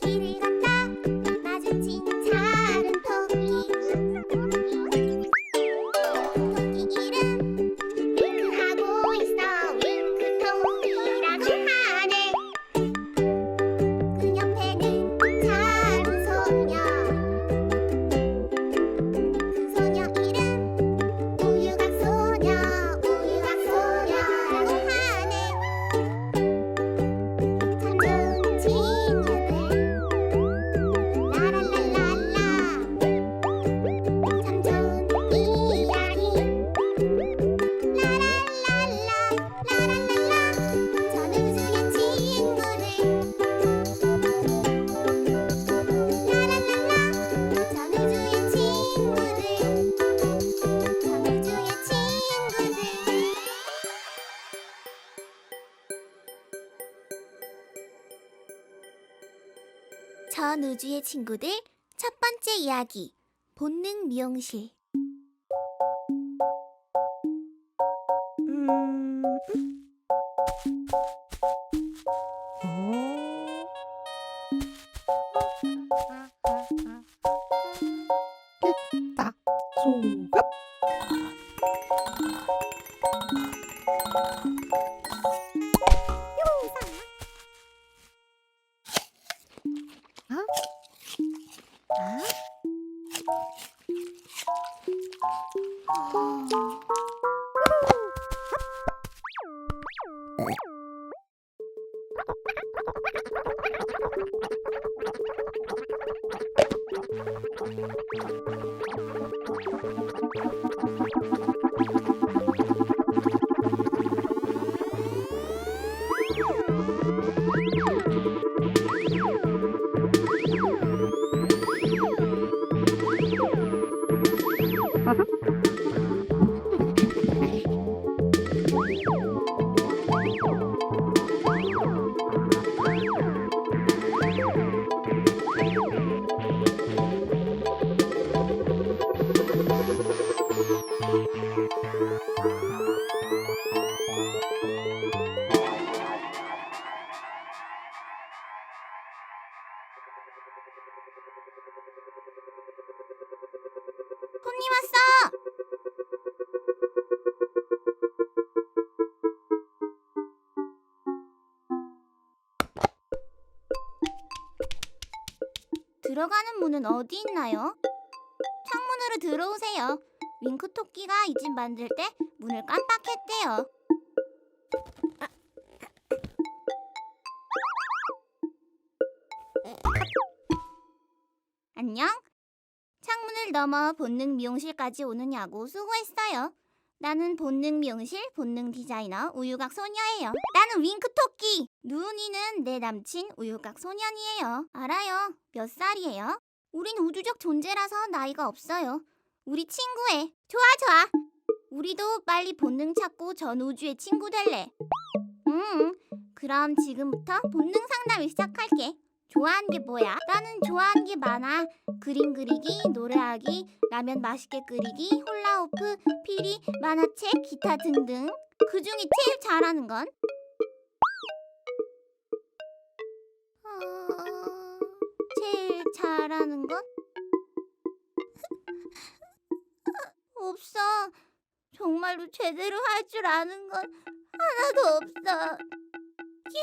길을 전 우주의 친구들 첫 번째 이야기 본능 미용실. 음, 딱 소갑 フフフフフフフ。 들어가는 문은 어디 있나요? 창문으로 들어오세요. 윙크 토끼가 이 집 만들 때 문을 깜빡했대요. 안녕. 창문을 넘어 본능 미용실까지 오느냐고 수고했어요. 나는 본능 미용실 본능 디자이너 우유곽 소녀예요. 나는 윙크 토끼. 누운이는 내 남친 우유곽 소년이에요. 알아요. 몇 살이에요? 우린 우주적 존재라서 나이가 없어요. 우리 친구해. 좋아 좋아. 우리도 빨리 본능 찾고 전 우주의 친구 될래. 음. 그럼 지금부터 본능 상담을 시작할게. 좋아하는 게 뭐야? 나는 좋아하는 게 많아. 그림 그리기, 노래하기, 라면 맛있게 끓이기, 홀라호프, 피리, 만화책, 기타 등등. 그 중에 제일 잘하는 건? 제일 잘하는 건? 없어. 정말로 제대로 할 줄 아는 건 하나도 없어. 큐.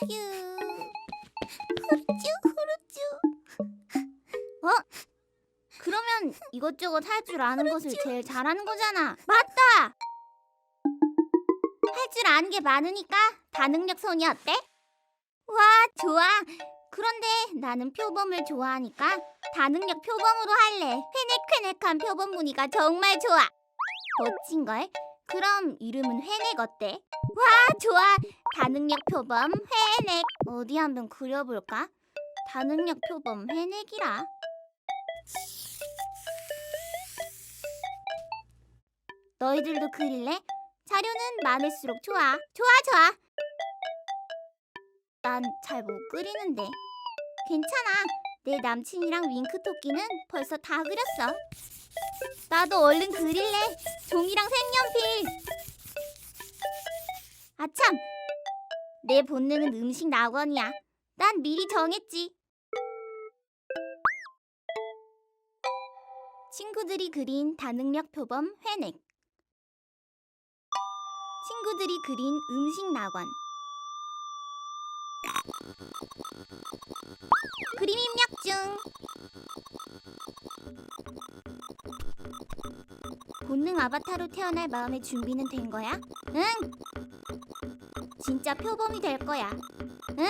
큐큐. 후루쭈 후루쭈. 어? 그러면 이것저것 할 줄 아는 것을 제일 잘하는 거잖아. 맞다. 할 줄 아는 게 많으니까 다능력 소녀 어때? 와 좋아. 그런데 나는 표범을 좋아하니까 다능력 표범으로 할래. 회넥회넥한 표범 무늬가 정말 좋아. 멋진 걸. 그럼 이름은 회넥 어때? 와 좋아. 다능력 표범 회넥 어디 한번 그려볼까? 다능력 표범 회넥이라 너희들도 그릴래? 자료는 많을수록 좋아 좋아 좋아 난 잘 못 그리는데. 괜찮아. 내 남친이랑 윙크 토끼는 벌써 다 그렸어. 나도 얼른 그릴래. 종이랑 색연필. 아참 내 본능은 음식 낙원이야. 난 미리 정했지. 친구들이 그린 다능력 표범 회넥. 친구들이 그린 음식 낙원 그림 입력 중. 본능 아바타로 태어날 마음의 준비는 된 거야? 응. 진짜 표범이 될 거야. 응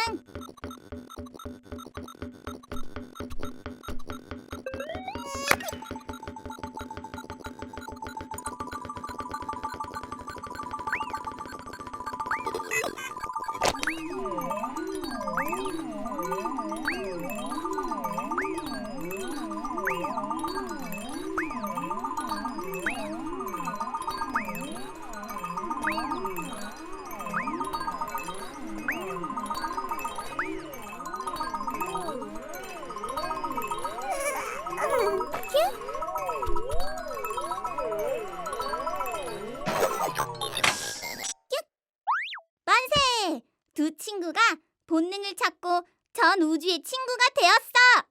본능을 찾고 전 우주의 친구가 되었어.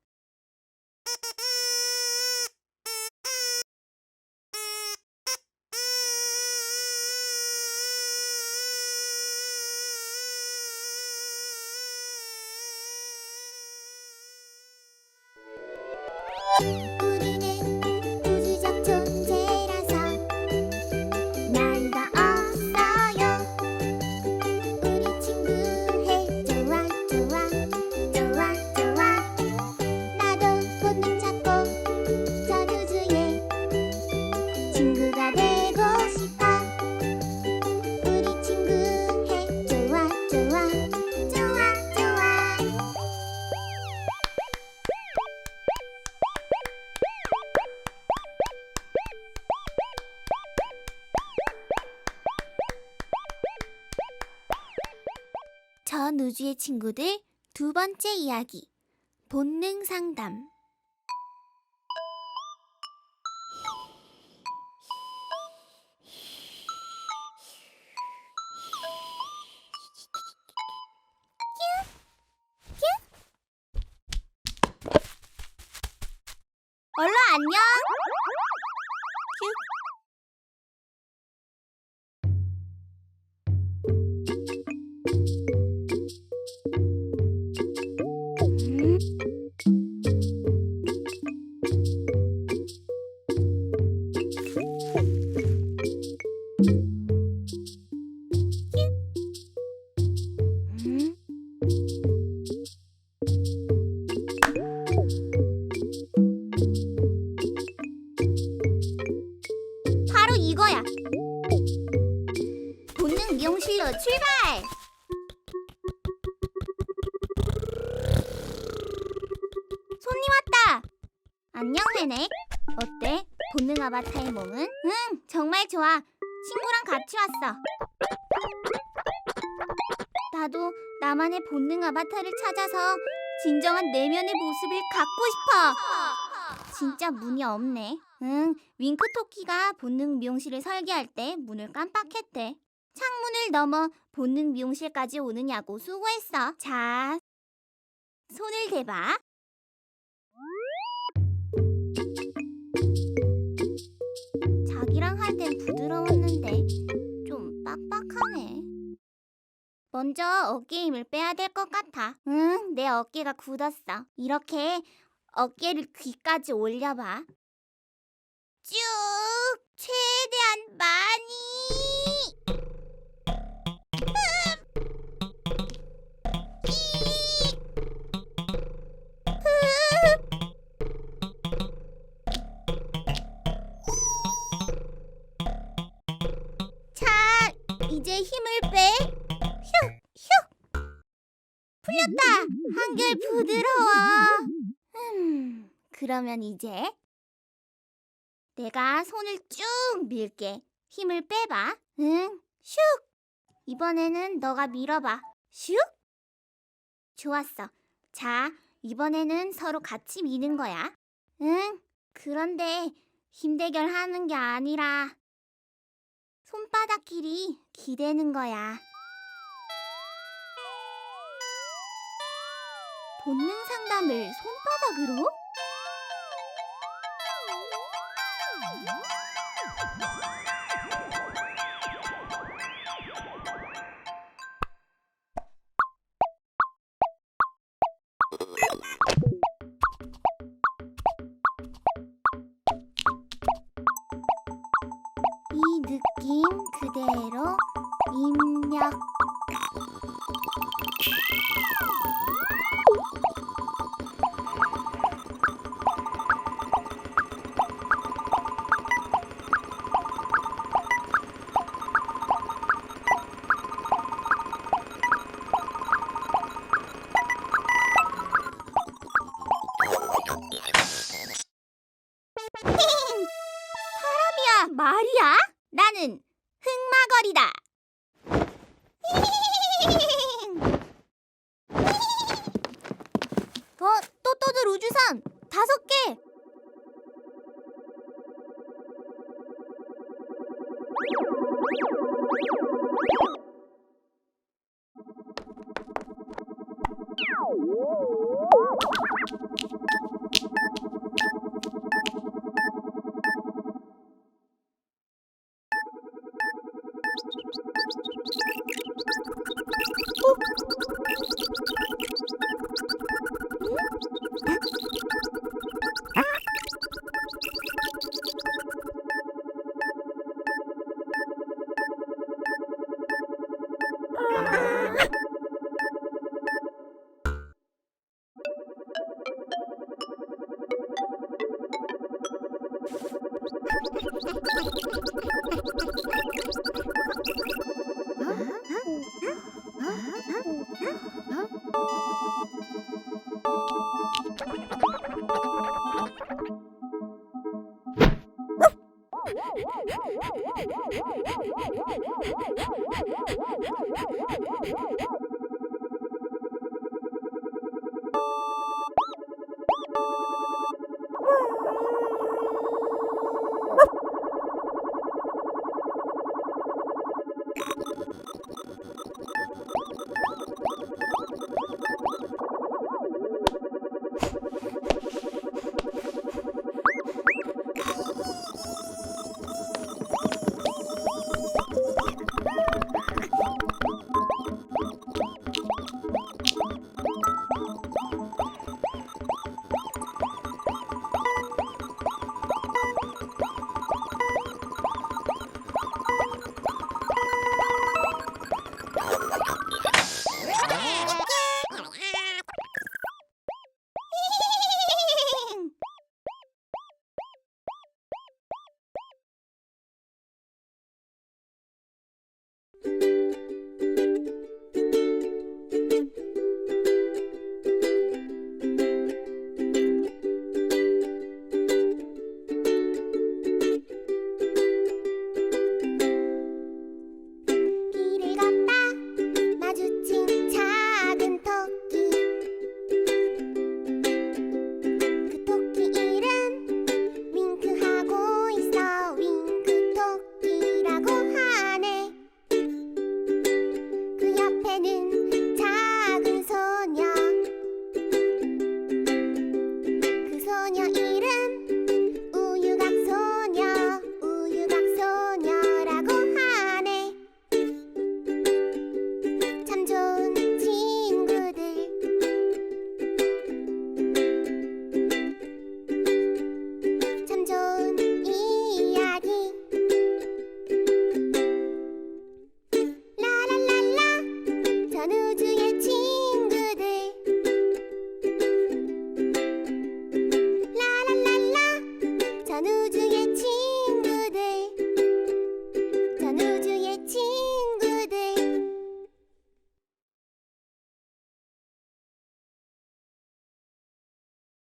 우리 우주의 친구들 두 번째 이야기 본능 상담. 얼른 안녕 아바타의 몸은? 응, 정말 좋아. 친구랑 같이 왔어. 나도 나만의 본능 아바타를 찾아서 진정한 내면의 모습을 갖고 싶어. 진짜 문이 없네. 응, 윙크토끼가 본능 미용실을 설계할 때 문을 깜빡했대. 창문을 넘어 본능 미용실까지 오느냐고 수고했어. 자, 손을 대봐. 자기랑 할 땐 부드러웠는데 좀 빡빡하네. 먼저 어깨 힘을 빼야 될 것 같아. 응, 내 어깨가 굳었어. 이렇게 어깨를 귀까지 올려봐. 쭉 최대한 많이. 이제 힘을 빼. 휴. 풀렸다. 한결 부드러워. 음, 그러면 이제 내가 손을 쭉 밀게. 힘을 빼봐. 응, 슉. 이번에는 너가 밀어봐. 슉. 좋았어. 자, 이번에는 서로 같이 미는 거야. 응. 그런데 힘 대결 하는 게 아니라 손바닥끼리 기대는 거야. 본능 상담을 손바닥으로? 말이야? 나는 흑마거리다. 어, 또또들 우주선 다섯 개.